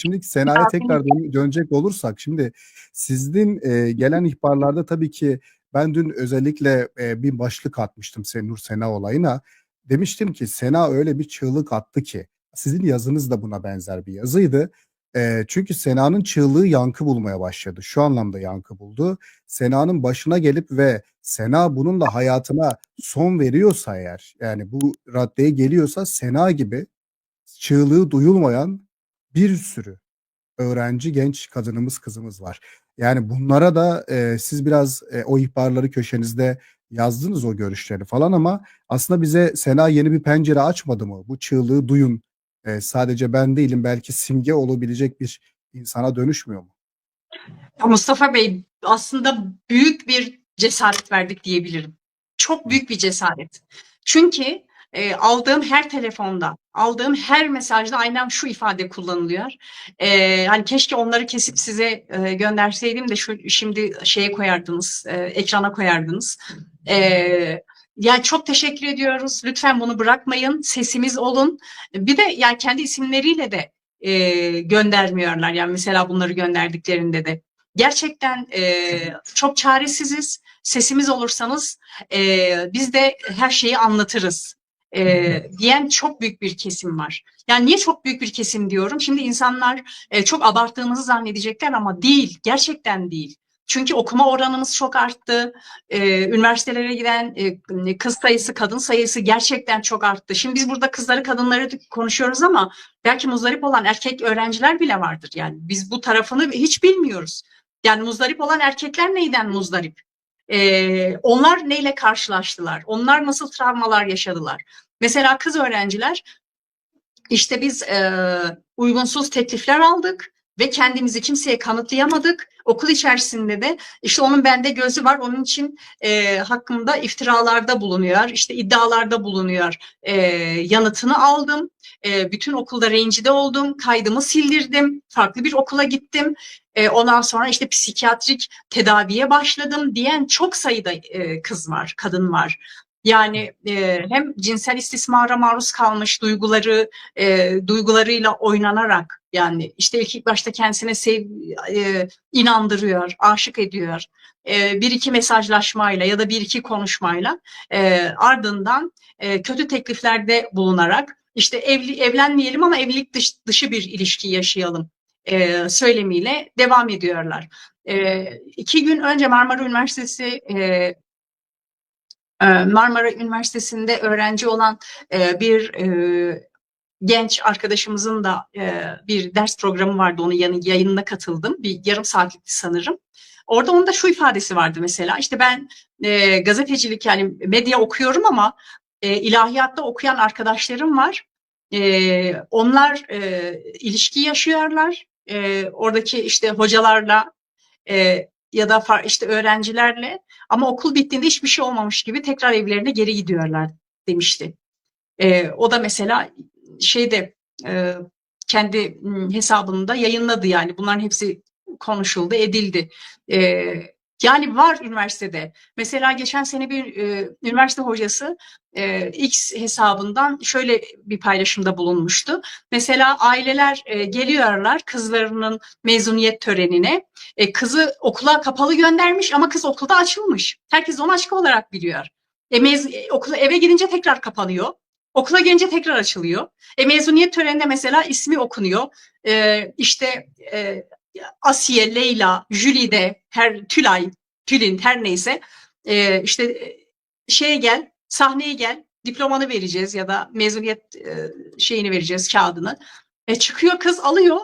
Şimdi Sena'ya tekrar dön- dönecek olursak şimdi sizin e, gelen ihbarlarda tabii ki ben dün özellikle e, bir başlık atmıştım Senur Sena olayına. Demiştim ki Sena öyle bir çığlık attı ki sizin yazınız da buna benzer bir yazıydı. E, çünkü Sena'nın çığlığı yankı bulmaya başladı. Şu anlamda yankı buldu. Sena'nın başına gelip ve Sena bununla hayatına son veriyorsa eğer yani bu raddeye geliyorsa Sena gibi çığlığı duyulmayan bir sürü öğrenci genç kadınımız kızımız var. Yani bunlara da e, siz biraz e, o ihbarları köşenizde yazdınız o görüşleri falan ama aslında bize Sena yeni bir pencere açmadı mı? Bu çığlığı duyun. E, sadece ben değilim belki simge olabilecek bir insana dönüşmüyor mu? Ya Mustafa Bey aslında büyük bir cesaret verdik diyebilirim. Çok büyük bir cesaret. Çünkü e, aldığım her telefonda, aldığım her mesajda aynen şu ifade kullanılıyor. E, hani keşke onları kesip size e, gönderseydim de şu şimdi şeye koyardınız, e, ekrana koyardınız. E, yani çok teşekkür ediyoruz. Lütfen bunu bırakmayın. Sesimiz olun. Bir de yani kendi isimleriyle de e, göndermiyorlar. Yani mesela bunları gönderdiklerinde de gerçekten e, çok çaresiziz. Sesimiz olursanız e, biz de her şeyi anlatırız e, diyen çok büyük bir kesim var. Yani niye çok büyük bir kesim diyorum? Şimdi insanlar e, çok abarttığımızı zannedecekler ama değil. Gerçekten değil. Çünkü okuma oranımız çok arttı. Ee, üniversitelere giden e, kız sayısı, kadın sayısı gerçekten çok arttı. Şimdi biz burada kızları, kadınları konuşuyoruz ama belki muzdarip olan erkek öğrenciler bile vardır. Yani biz bu tarafını hiç bilmiyoruz. Yani muzdarip olan erkekler neyden muzdarip? Ee, onlar neyle karşılaştılar? Onlar nasıl travmalar yaşadılar? Mesela kız öğrenciler işte biz e, uygunsuz teklifler aldık ve kendimizi kimseye kanıtlayamadık. Okul içerisinde de işte onun bende gözü var, onun için e, hakkında iftiralarda bulunuyor, işte iddialarda bulunuyor. E, yanıtını aldım. E, bütün okulda rencide oldum, kaydımı sildirdim, farklı bir okula gittim. E, ondan sonra işte psikiyatrik tedaviye başladım diyen çok sayıda e, kız var, kadın var. Yani e, hem cinsel istismara maruz kalmış duyguları e, duygularıyla oynanarak yani işte ilk başta kendisine sev, e, inandırıyor, aşık ediyor. E, bir iki mesajlaşmayla ya da bir iki konuşmayla e, ardından e, kötü tekliflerde bulunarak işte evli evlenmeyelim ama evlilik dış, dışı bir ilişki yaşayalım e, söylemiyle devam ediyorlar. E, iki gün önce Marmara Üniversitesi e, Marmara Üniversitesi'nde öğrenci olan e, bir e, genç arkadaşımızın da e, bir ders programı vardı. Onun yanı, yayınına katıldım. Bir yarım saatlikti sanırım. Orada onun da şu ifadesi vardı mesela. İşte ben e, gazetecilik yani medya okuyorum ama e, ilahiyatta okuyan arkadaşlarım var. E, onlar e, ilişki yaşıyorlar. E, oradaki işte hocalarla e, ya da işte öğrencilerle ama okul bittiğinde hiçbir şey olmamış gibi tekrar evlerine geri gidiyorlar demişti. E, o da mesela şeyde e, kendi hesabında yayınladı yani bunların hepsi konuşuldu edildi. E, yani var üniversitede. Mesela geçen sene bir e, üniversite hocası e, X hesabından şöyle bir paylaşımda bulunmuştu. Mesela aileler e, geliyorlar kızlarının mezuniyet törenine. E, kızı okula kapalı göndermiş ama kız okulda açılmış. Herkes onu açık olarak biliyor. E, mez okula eve gidince tekrar kapanıyor. Okula gelince tekrar açılıyor. E, mezuniyet töreninde mesela ismi okunuyor. E, işte e, Asiye, Leyla, Jülide, her Tülay, Tülin her neyse e, işte şeye gel, sahneye gel, diplomanı vereceğiz ya da mezuniyet e, şeyini vereceğiz kağıdını. E, çıkıyor kız alıyor.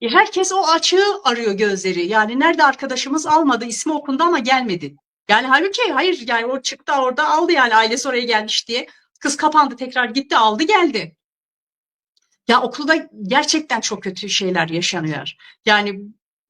E, herkes o açığı arıyor gözleri. Yani nerede arkadaşımız almadı, ismi okundu ama gelmedi. Yani halbuki hayır yani o çıktı orada aldı yani ailesi oraya gelmiş diye. Kız kapandı tekrar gitti aldı geldi. Ya okulda gerçekten çok kötü şeyler yaşanıyor. Yani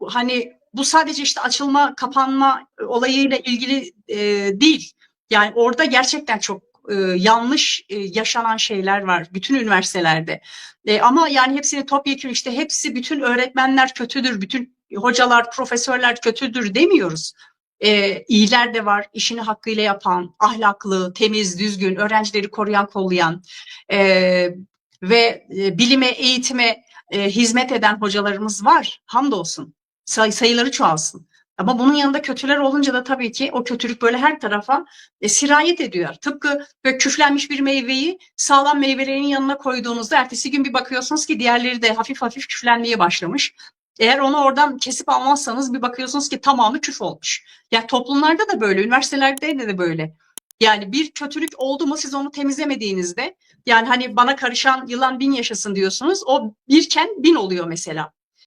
hani bu sadece işte açılma kapanma olayıyla ilgili e, değil. Yani orada gerçekten çok e, yanlış e, yaşanan şeyler var bütün üniversitelerde. E, ama yani hepsini topyekun işte hepsi bütün öğretmenler kötüdür, bütün hocalar, profesörler kötüdür demiyoruz. E, iyiler de var, işini hakkıyla yapan, ahlaklı, temiz, düzgün, öğrencileri koruyan, kollayan e, ve e, bilime, eğitime e, hizmet eden hocalarımız var. Hamdolsun. Say, sayıları çoğalsın. Ama bunun yanında kötüler olunca da tabii ki o kötülük böyle her tarafa e, sirayet ediyor. Tıpkı böyle küflenmiş bir meyveyi sağlam meyvelerin yanına koyduğunuzda ertesi gün bir bakıyorsunuz ki diğerleri de hafif hafif küflenmeye başlamış. Eğer onu oradan kesip almazsanız bir bakıyorsunuz ki tamamı küf olmuş. Ya toplumlarda da böyle, üniversitelerde de böyle. Yani bir kötülük oldu mu siz onu temizlemediğinizde yani hani bana karışan yılan bin yaşasın diyorsunuz. O birken bin oluyor mesela.